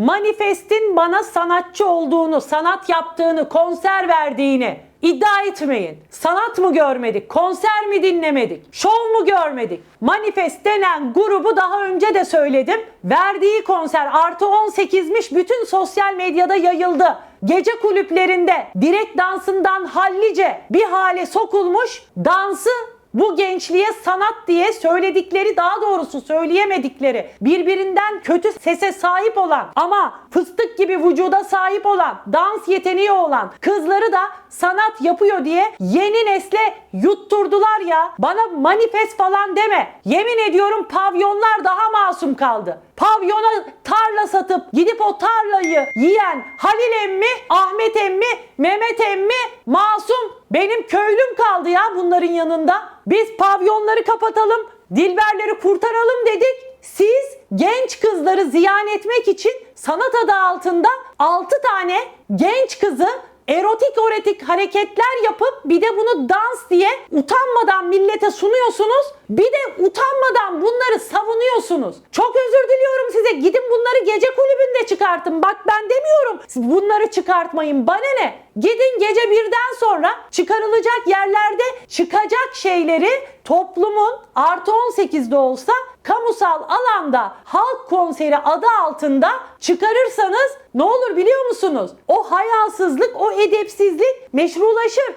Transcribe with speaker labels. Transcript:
Speaker 1: Manifest'in bana sanatçı olduğunu, sanat yaptığını, konser verdiğini iddia etmeyin. Sanat mı görmedik, konser mi dinlemedik, şov mu görmedik? Manifest denen grubu daha önce de söyledim. Verdiği konser artı 18'miş bütün sosyal medyada yayıldı. Gece kulüplerinde direkt dansından hallice bir hale sokulmuş dansı bu gençliğe sanat diye söyledikleri daha doğrusu söyleyemedikleri birbirinden kötü sese sahip olan ama fıstık gibi vücuda sahip olan dans yeteneği olan kızları da sanat yapıyor diye yeni nesle yutturdular ya. Bana manifest falan deme. Yemin ediyorum pavyonlar daha masum kaldı. Pavyona tarla satıp gidip o tarlayı yiyen Halil emmi, Ahmet emmi, Mehmet emmi masum. Benim köylüm kaldı ya bunların yanında. Biz pavyonları kapatalım, dilberleri kurtaralım dedik. Siz genç kızları ziyan etmek için sanat adı altında 6 tane genç kızı erotik erotik hareketler yapıp bir de bunu dans diye utanmadan millete sunuyorsunuz. Bir de utanmadan bunları savunuyorsunuz. Çok özür diliyorum size. Gidin bunları gece kulübünde çıkartın. Bak ben demiyorum. Siz bunları çıkartmayın. Bana ne? Gidin gece birden sonra çıkarılacak yerlerde çıkacak şeyleri toplumun artı 18'de olsa kamusal alanda halk konseri adı altında çıkarırsanız ne olur biliyor musunuz? O hayasızlık, o edepsizlik meşrulaşır.